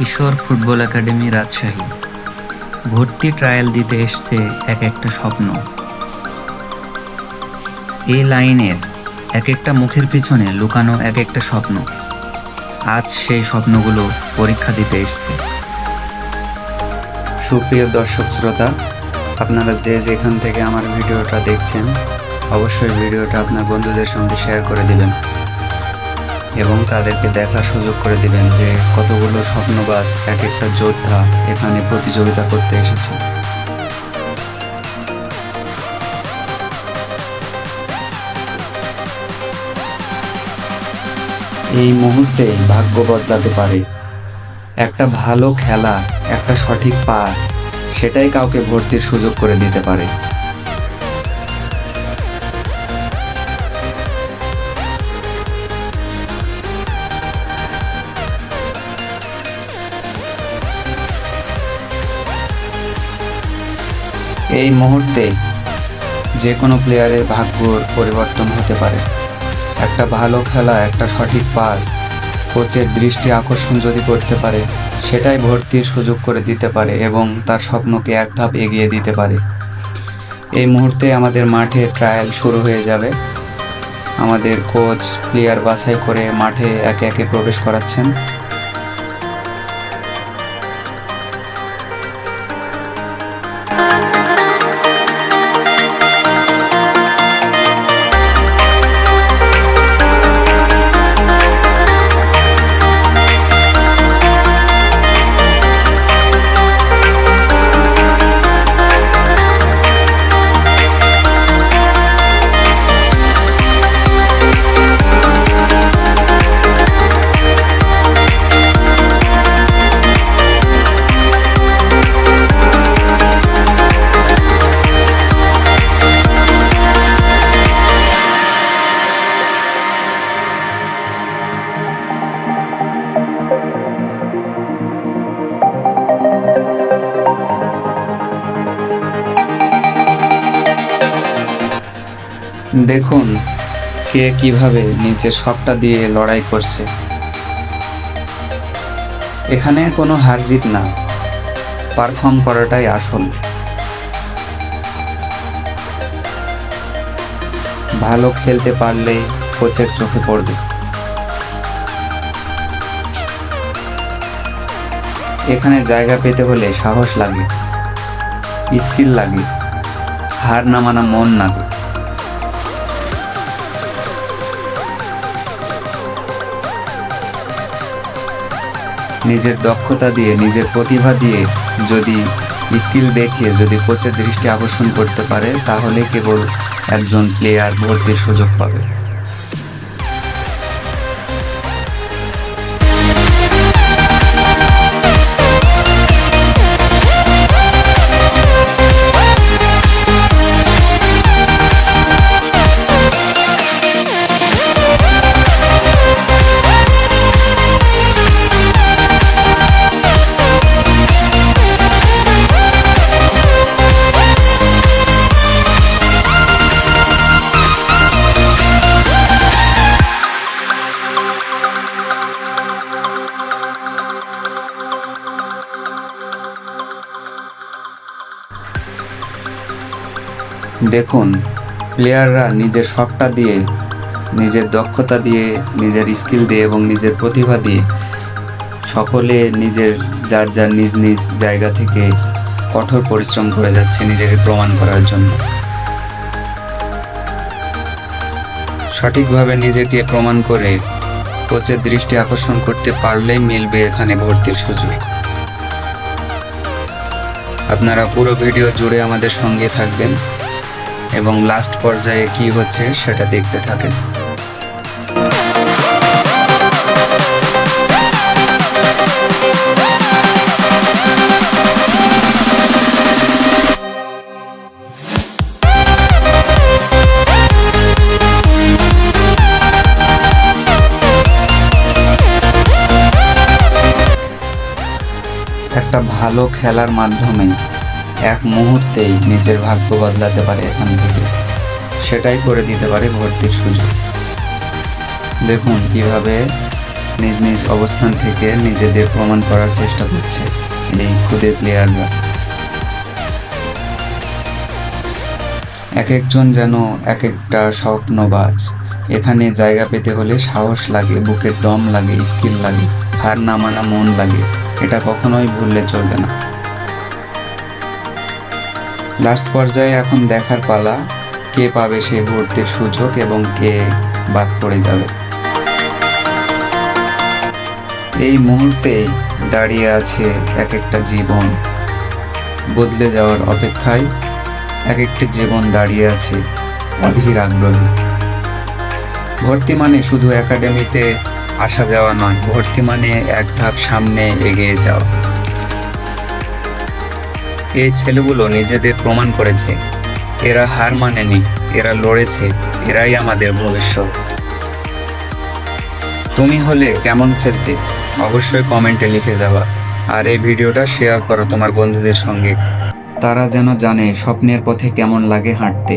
কিশোর football academy Rajshahi. ভর্তি trial দিতে এসছে এক একটা স্বপ্ন। এই লাইনের এক একটা মুখের পিছনে লুকানো এক একটা স্বপ্ন। আজ সেই স্বপ্নগুলো পরীক্ষা দিতে এসছে। সুপ্রিয় দর্শক শ্রোতা, আপনারা যে যেখান থেকে আমার ভিডিওটা দেখছেন, অবশ্যই ভিডিওটা আপনার বন্ধুদের সঙ্গে শেয়ার করে দিবেন। এবং তাদেরকে দেখার সুযোগ করে দিবেন যে কতগুলো স্বপ্নবাজ এক একটা যোদ্ধা এখানে প্রতিযোগিতা করতে এসেছে। এই মুহূর্তে ভাগ্য বদলাতে পারে। একটা ভালো খেলা, একটা সঠিক পাস, সেটাই কাউকে ভর্তির সুযোগ করে দিতে পারে। এই মুহূর্তে যে কোনো প্লেয়ারের ভাগ্যর পরিবর্তন হতে পারে। একটা ভালো খেলা, একটা সঠিক পাস কোচের দৃষ্টি আকর্ষণ যদি করতে পারে, সেটাই ভর্তির সুযোগ করে দিতে পারে এবং তার স্বপ্নকে এক ধাপ এগিয়ে দিতে পারে। এই মুহূর্তে আমাদের মাঠে ট্রায়াল শুরু হয়ে যাবে। আমাদের কোচ প্লেয়ার বাছাই করে মাঠে একে একে প্রবেশ করাচ্ছেন। দেখুন কে কীভাবে নিজের সবটা দিয়ে লড়াই করছে। এখানে কোনো হার জিত না। পারফর্ম করাটাই আসল। ভালো খেলতে পারলে কোচের চোখে পড়বে। এখানে জায়গা পেতে হলে সাহস লাগে, স্কিল লাগে। হার না মানা মন লাগে নিজের দক্ষতা দিয়ে, নিজের প্রতিভা দিয়ে যদি স্কিল দেখিয়ে, যদি কোচের দৃষ্টি আকর্ষণ করতে পারে, তাহলে কেবল একজন প্লেয়ার ভর্তির সুযোগ পাবে। দেখুন প্লেয়াররা নিজের সবটা দিয়ে, নিজের দক্ষতা দিয়ে, নিজের স্কিল দিয়ে এবং নিজের প্রতিভা দিয়ে সকলে নিজের যার যার নিজ নিজ জায়গা থেকে কঠোর পরিশ্রম করে যাচ্ছে নিজেকে প্রমাণ করার জন্য। সঠিকভাবে নিজেকে প্রমাণ করে কোচের দৃষ্টি আকর্ষণ করতে পারলেই মিলবে এখানে ভর্তির সুযোগ। আপনারা পুরো ভিডিও জুড়ে আমাদের সঙ্গে থাকবেন। এবং লাস্ট পর্যায়ে কি হচ্ছে সেটা দেখতে থাকেন। একটা ভালো খেলার মাধ্যমে এক মুহূর্তেই নিজের ভাগ্য বদলাতে পারে এখান থেকে। সেটাই করে দিতে পারে ভর্তির সুযোগ। দেখুন কীভাবে নিজ নিজ অবস্থান থেকে নিজেদের প্রমাণ করার চেষ্টা করছে এই খুদে প্লেয়াররা। এক একজন যেন এক একটা স্বপ্নবাজ। এখানে জায়গা পেতে হলে সাহস লাগে বুকের দম লাগে, স্কিল লাগে, হার না মানা মন লাগে। এটা কখনোই ভুললে চলবে না। লাস্ট পর্যায়ে এখন দেখার পালা, কে পাবে সেই মুহূর্তের সুযোগ এবং কে বাদ পড়ে যাবে। এই মুহূর্তে দাঁড়িয়ে আছে এক একটা জীবন। বদলে যাওয়ার অপেক্ষায় এক একটি জীবন দাঁড়িয়ে আছে অধীর আগ্রহে। ভর্তি মানে শুধু একাডেমিতে আসা যাওয়া নয়, ভর্তি মানে এক ধাপ সামনে এগিয়ে যাওয়া। এই ছেলেগুলো নিজেদের প্রমাণ করেছে। এরা হার মানেনি, এরা লড়েছে, এরাই আমাদের ভবিষ্যৎ। তুমি হলে কেমন খেলতে? অবশ্যই কমেন্টে লিখে যাওয়া আর এই ভিডিওটা শেয়ার করো তোমার বন্ধুদের সঙ্গে। তারা যেন জানে স্বপ্নের পথে কেমন লাগে হাঁটতে।